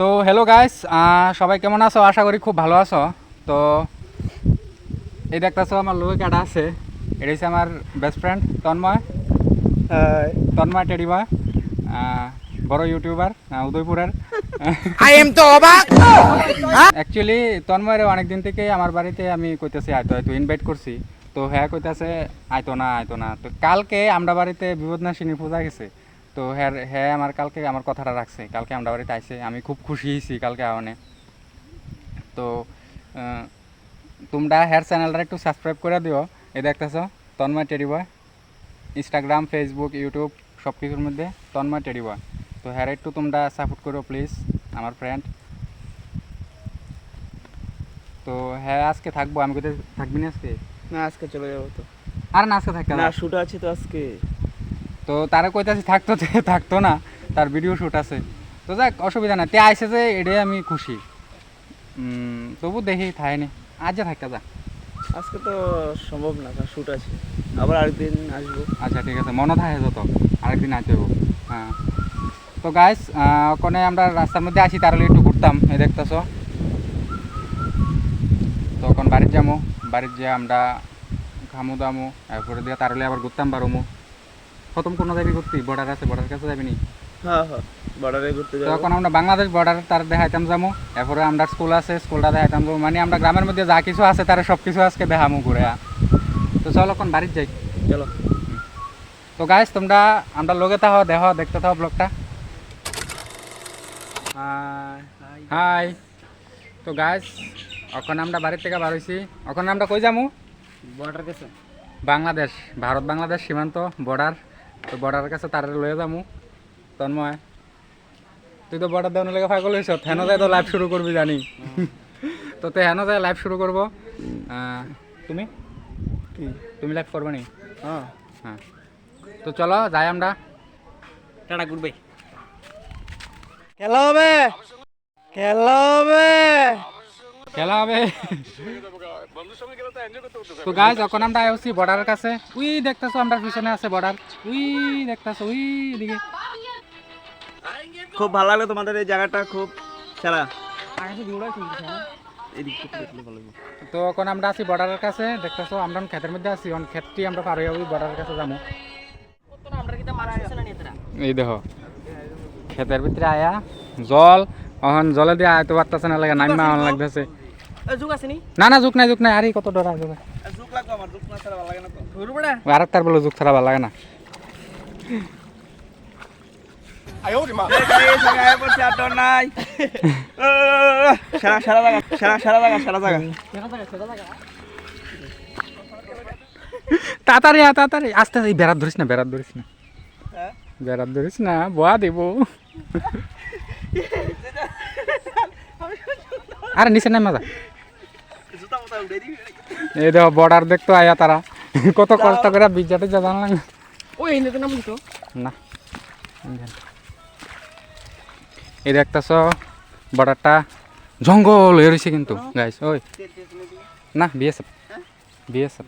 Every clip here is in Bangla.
তো হ্যালো গাইস সবাই কেমন আছো? আশা করি খুব ভালো আছো। তো এই দেখতেছো আমার লোক কাটা আছে। এটা হচ্ছে আমার বেস্ট ফ্রেন্ড তন্ময়। তন্ময় টেডিময় বড় ইউটিউবার উদয়পুরের। আই এম তো অবাক। অ্যাকচুয়ালি তন্ময়ের অনেক দিন থেকে আমার বাড়িতে আমি কইতেছি আইতো হয়তো ইনভাইট করছি। তো হ্যাঁ কইতেছে আইতো না আইতো না। তো কালকে আমরা বাড়িতে বিপদনাশিনী পূজা গেছে। তো হ্যাঁ হ্যাঁ আমার কালকে আমার কথাটা রাখছে। কালকে আমরা বাড়িতে আইছে আমি খুব খুশি হয়েছি কালকে আওয়ানে। তো তোমরা হ্যার চ্যানেলটা একটু সাবস্ক্রাইব করে দিও। এই দেখতেছো Tanmoy teddy boy. Instagram Facebook YouTube সব কিছুর মধ্যে তন্ময় টেডি বয়। তো হ্যাঁ একটু তোমরা সাপোর্ট করো প্লিজ আমার ফ্রেন্ড তো হ্যাঁ আজকে থাকব। আমি কোথায় থাকবি না আজকে? না আজকে চলে যাব তো। আর না আজকে থাকতে না। না শুট আছে তো আজকে। তো তারা কইতাছি থাকতো থাকতো না তার ভিডিও শ্যুট আছে। তো যাক অসুবিধা না তে আইসে যে এটাই আমি খুশি। তবু দেখি থাইনি আজ যা থাকা যা। আজকে তো সম্ভব না কারণ শুট আছে। আবার আরেকদিন আসব। আচ্ছা ঠিক আছে। মনে থাকে যত। আরেকদিন আসতে হ্যাঁ। তো গাইস ওখানে আমরা রাস্তার মধ্যে আসি তাহলে একটু ঘুরতাম। এই দেখতেছ? তখন বাড়ির যাব বাড়ির যে আমরা খামু দামু এরপরে দিয়ে তারলে আবার ঘুরতাম পারমু প্রথম কোনো যাবি ঘুরতি? বর্ডার আছে বর্ডার কাছে যাবি নি হ্যাঁ হ্যাঁ বর্ডারে ঘুরতে যাব। এখন আমরা বাংলাদেশ বর্ডার তার দেখাইতাম যাব এরপরে আমরা স্কুল আছে স্কুলটা দেখাইতাম যাব মানে আমরা গ্রামের মধ্যে যা কিছু আছে তার সব কিছু আজকে দেখামু ঘুরে। তো চল এখন বাড়ির যাই। চলো। তো গাইস তোমরা আমরা লোকে তাহ দেহ দেখতে থাও ব্লগটা হাই তো গাইস এখন আমরা বাড়ির থেকে বার হইছি। এখন আমরা কই যামু? বর্ডার গেছে। বাংলাদেশ ভারত বাংলাদেশ সীমান্ত বর্ডার তো বর্ডারের কাছে তার লয়ে যামু। তন্ময় তুই তো বর্ডার দেওয়ার লেগে পাগল হয়েছ হেন যায় তো লাইভ শুরু করবি জানি। তো তে হেন যায় লাইভ শুরু করব। তুমি? কি? তুমি লাইভ করবে নি? হ্যাঁ হ্যাঁ। তো চলো যাই আমরা। টাটা গুড বাই খেলা হবে! খেলা হবে! খেলা হবে। তো গাই যখন আমরা আইছি বর্ডারের কাছে। উই দেখতেছো আমরা পিছনে আছে বর্ডার উই দেখতেছো উই দিকে খুব ভালো লাগল তোমাদের এই জায়গাটা খুব সেরা। এদিক থেকে দেখলে ভালো লাগবে। তো এখন আমরা আছি বর্ডারের কাছে। দেখতেছো আমরা এখন ক্ষেতের মধ্যে আছি। অন ক্ষেতটি আমরা পার হয়ে যাব বর্ডারের কাছে যাব। এই দেখো ক্ষেতের ভিতরে আয়া জল। অহন জলে দিয়ে আয়তো পারতেছে না লাগে নাইমা আন লাগতেছে। না? না যুগ নাই যুগ নাই আরে কত ডরা যুগ যুগ লাগবে আমার যুগ না ছাড়া লাগে না তো। ঘুরু আর তার বলে যুগ ছাড়া ভালো লাগে না। তাড়াতাড়ি তাড়াতাড়ি। আস্তে আস্তে এই বেড়াত ধরিস না বেড়াত ধরিস না। হ্যাঁ? বেড়াত ধরিস না বোয়া দেব। আরে নিচে নাই মজা উঠে দিবি। এই দেখো বর্ডার দেখতো আয়া তারা। কত কষ্ট করে বিজাটে যা জানলাম। ওই এনে নাম তো। না। এই দেখতেছ বর্ডারটা জঙ্গল হয়ে রয়েছে কিন্তু গাইস ওই। না বিএসএফ বিএসএফ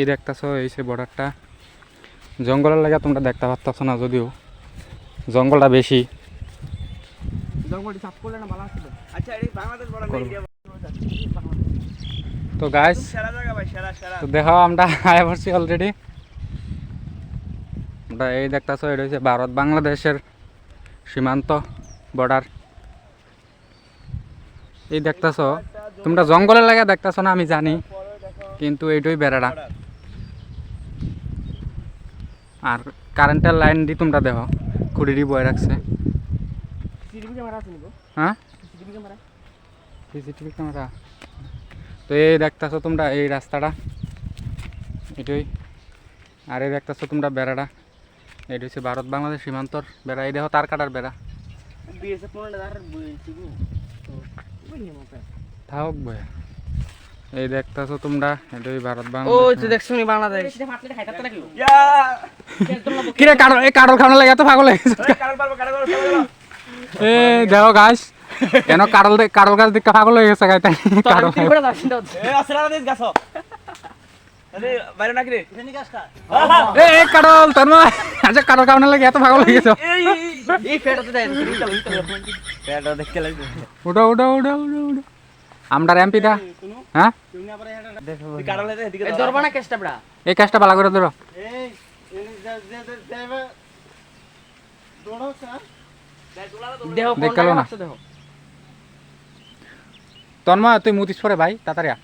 এই দেখতেছ এই সে বর্ডারটা জঙ্গলের লাগে তোমরা দেখতে পাচ্ছ না যদিও। জঙ্গলটা বেশি। আচ্ছা তো সেরা তো দেখো আমরা আয়া পড়ছি অলরেডি আমরা এই দেখতেছো এটা হচ্ছে ভারত বাংলাদেশের সীমান্ত বর্ডার। এই দেখতেছো তোমরা জঙ্গলের লাগে দেখতেছো না আমি জানি। কিন্তু এইটাই বেড়াটা আর কারেন্টের লাইন দিয়ে তোমরা দেখো খুঁড়ি দিয়ে বয়ে রাখছে। সিসিটিভি ক্যামেরা আছে নিবো? হ্যাঁ? সিসিটিভি ক্যামেরা তো এই দেখতেছো তোমরা এই রাস্তাটা এটাই। আর এই দেখতেছো তোমরা বেড়াটা এটা হচ্ছে ভারত বাংলাদেশ সীমান্তর বেড়া। এই দেখো তার কাটার বেড়া। থাক ভাই এই দেখতেছো তোমরা এটাই ভারত ও বাংলাদেশ তুই দেখছ বাংলাদেশ। কিরে কাটল এই কাটল খাওয়ানো লাগে এত পাগল এই দেখো গাছ। কেন কাটল কাটল গাছ দিকে পাগল হয়ে গেছে কাটল এ আসরা গাছ। এ এ আচ্ছা কাটল লাগে এত হয়ে উঠো উঠো উঠো উঠো উঠো। দা হ্যাঁ? তুই কাটাল না কেসটা বড়া? এই কাজটা ভালো করে ধরো। না। তন্ময় তুই মুতিস পরে ভাই তাড়াতাড়ি। হ্যাঁ।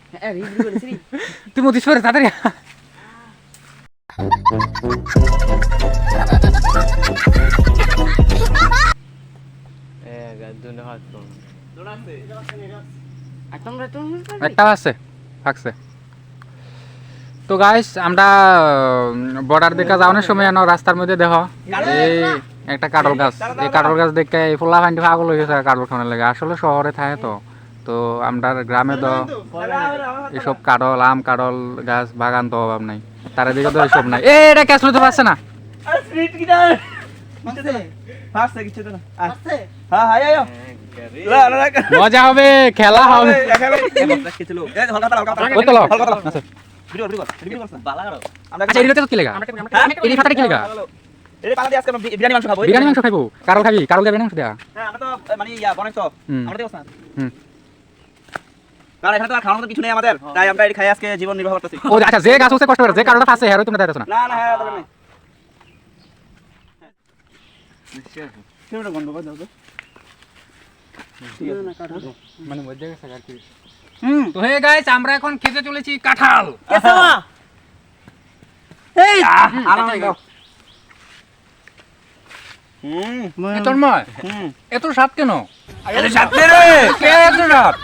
তুই মুতিস পরে তাড়াতাড়ি একটা আছে থাকছে তো গাইস আমরা বর্ডার দেখা যাওয়ানোর সময় এনো রাস্তার মধ্যে দেখো এই একটা কাটল গাছ এই কাটল গাছ দেখে এই ফুলা ফান্ডি পাগল হয়ে গেছে কাটল খাওয়ার লাগে আসলে শহরে থাকে তো তো আমরা গ্রামে তো এসব কাটল আম কাটল গাছ বাগান তো অভাব নাই তার দিকে তো এসব নাই এই এটা ক্যাশ লইতে পারছে না হ্যাঁ হ্যাঁ মজা হবে খেলা হবে আচ্ছা ভিডিও ভিডিও ভিডিও করছ। বালা করো। আমরা আচ্ছা এদিকে তো কি লেগা? এই ফাটাটা কি লেগা? এই পালা দিয়ে আজকে আমরা বিরিয়ানি মাংস খাব বিরিয়ানি মাংস খাইবো। কারল খাবি? কারল খাবি মাংস দেয়া? হ্যাঁ আমরা তো মানে ইয়া বনাইছ আমরা দেবো না। হুম। কারণ এখানে তো আর খাওয়ার কিছু নেই আমাদের। তাই আমরা এটি খাই আজকে জীবন নির্বাহ করতেছি। ও আচ্ছা যে গাছ হচ্ছে কষ্ট করে যে আছে তোমরা না। না না হ্যাঁ কেমন গন্ধ মানে মধ্যে গেছে আর কি। হুম। তো হে গাইস আমরা এখন খেতে চলেছি কাঁঠাল। কেসামা এই আরাম হুম। তন্ময় হুম। এত স্বাদ কেন? আরে রে? কে এত স্বাদ?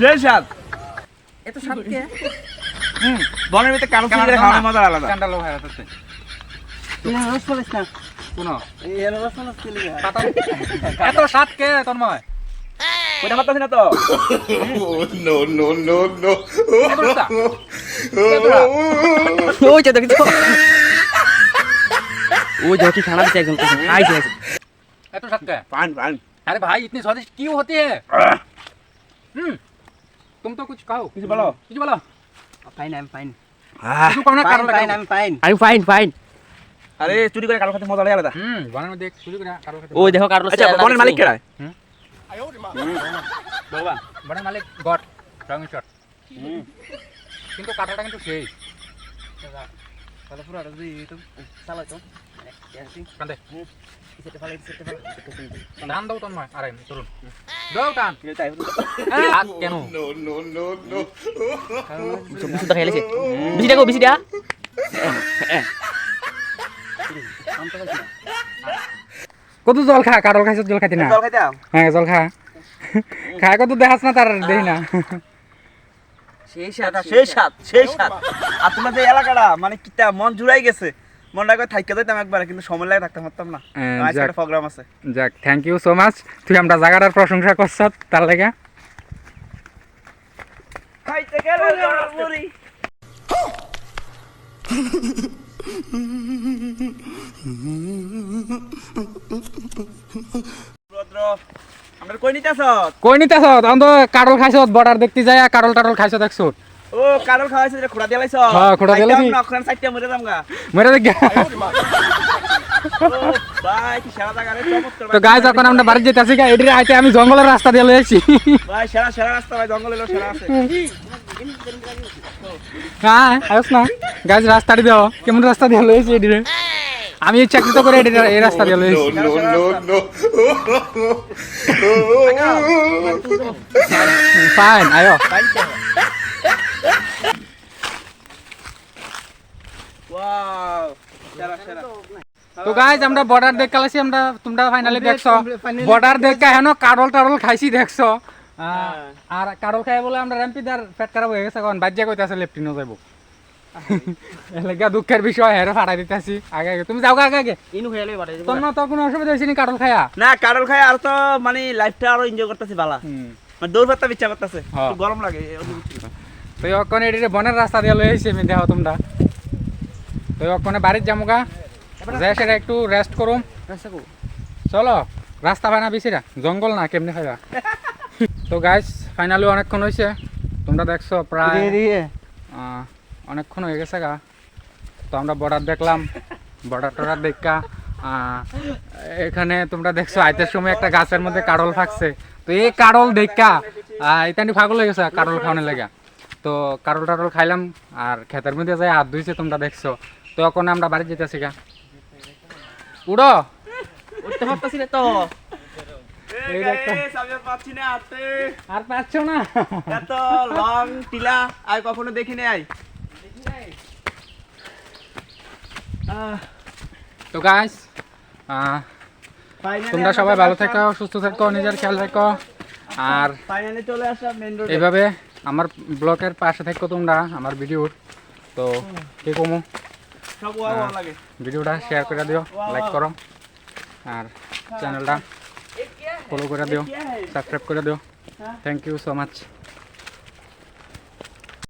সেই স্বাদ? এত সাতকে হুম। বনের ভিতরে কালো চিংড়ি খাওয়ার মজা আলাদা। কাঁঠাল ভাই আছে। না রস পালিস না। শুনো। এই রস পালিস কে লিগা? এত স্বাদ কে তন্ময় ওইটা মারতাছি না তো এত স্বাদ? এত স্বাদ? ওই যে দেখছো ওই দেখো কি খানা দিছে একদম আইছে এত স্বাদ কে पान पान अरे भाई इतनी स्वादिष्ट क्यों होती है हम्म तुम तो कुछ कहो কিছু বলো कुछ बोलो ফাইন আই এম ফাইন কিছু কও না কারণ fine I am fine I am fine fine আরে চুরি করে কালো খাতে মজা লাগে আলাদা হুম বনের মধ্যে শুরু করে কারো খেতে ওই দেখো কার্লোস আচ্ছা বনের মালিক কেডা হুম। বনের মালিক গড রঙেশ্বর কিন্তু কাঁঠালটা কিন্তু সেই। তাহলে পুরো আর দুই তো চালাই তো। ধান দাও তন্ময় আরে তরুণ দাও টান। কেন? মুসুদ দেখা বেশি দেখো বেশি দেখা কত জল খা? কারল খাইছ জল খাইতি না? জল হ্যাঁ জল খা। খায় কত দেখাস না তার দেই না। সেই সাত সেই সাত সেই সাত। আর তোমরা যে এলাকাটা মানে কিটা মন জুড়াই গেছে। থাইকা যাইতাম একবার কিন্তু সময় লাগে থাকতে পারতাম না। হ্যাঁ, আজকে একটা প্রোগ্রাম আছে। যাক থ্যাংক ইউ সো মাচ তুই আমরা জায়গাটার প্রশংসা করছ তার লেগে। খাইতে গেলে মুড়ি। রুদ্র, আমরা কই নিতেছ? তখন তো কারল খাইছ বর্ডার দেখতে যায় খাইছ দেখছ। ও খাওয়াইছে হ্যাঁ, খুড়া। নখরান মরে দেখ তো আমরা বাড়ি যেতে আসি এটির আইতে আমি জঙ্গলের রাস্তা দিয়ে লয়ে ভাই সেরা সেরা রাস্তা ভাই জঙ্গল সেরা আছে। হ্যাঁ না। গাছ রাস্তাটি দেও কেমন রাস্তা দিয়ে লয়েছি এটিরে আমি চাকরি তো করে এই রাস্তা দিয়ে। ফাইন আয়ো। বাইতে হবে। ওয়াও সেরা সেরা তো গাইজ আমরা বর্ডার দেখ কালাছি আমরা তোমরা ফাইনালি দেখছ। বর্ডার দেখা হেন কারল টারল খাইছি দেখছ। আর কারল খাই বলে আমরা র্যাম্পিদার পেট খারাপ হয়ে গেছে কারণ বাজ্যা কইতাছে লেফটিনো যাইব। এলাকা দুঃখের বিষয় হেরে ফাটাই দিতেছি। আগে আগে। তুমি যাও আগে আগে। ইনু হয়ে লই তো কোনো অসুবিধা হয়েছে নি কারল খায়া? না কারল খাই আর তো মানে লাইফটা আরও এনজয় করতেছি বালা। মানে দৌড় হ্যাঁ। একটু গরম লাগে। তো অক্ষণ এটিরে বনের রাস্তা দিয়ে লয়ে এসেছি আমি দেখো তোমরা। তো অক্ষণে বাড়ির যামুগা যাই সেটা একটু রেস্ট করুম। চলো রাস্তা পায় না বেশিরা জঙ্গল না কেমনে খাইবা? তো গাইস ফাইনালি অনেকক্ষণ হয়েছে তোমরা দেখছ প্রায় অনেকক্ষণ হয়ে গেছে গা। তো আমরা বর্ডার দেখলাম বর্ডার টর্ডার দেখা। আহ, এখানে তোমরা দেখছ আইতের সময় একটা গাছের মধ্যে কারল থাকছে তো এই কারল দেখা ইতানি পাগল হয়ে গেছে কারল খাওয়ানোর লেগা। তো কারল টারল খাইলাম আর ক্ষেতের মধ্যে যাই হাত ধুইছে তোমরা দেখছ। তো এখন আমরা বাড়ি যেতেছি গা। উড়ো! উঠতে পারতাছি না তো। আর না আর পাচ্ছ না? এত লং টিলা আর কখনো দেখি নাই? তো গাইস তোমরা সবাই ভালো। থেকো সুস্থ থেকো নিজের খেয়াল রেখো। আর ফাইনালি চলে আসলাম রোড এইভাবে আমার ব্লকের পাশে থাকো তোমরা আমার ভিডিওর। তো কি কমু? ভিডিওটা শেয়ার করে দিও লাইক করো। আর চ্যানেলটা ফলো করে দিও সাবস্ক্রাইব করে দিও। Thank you so much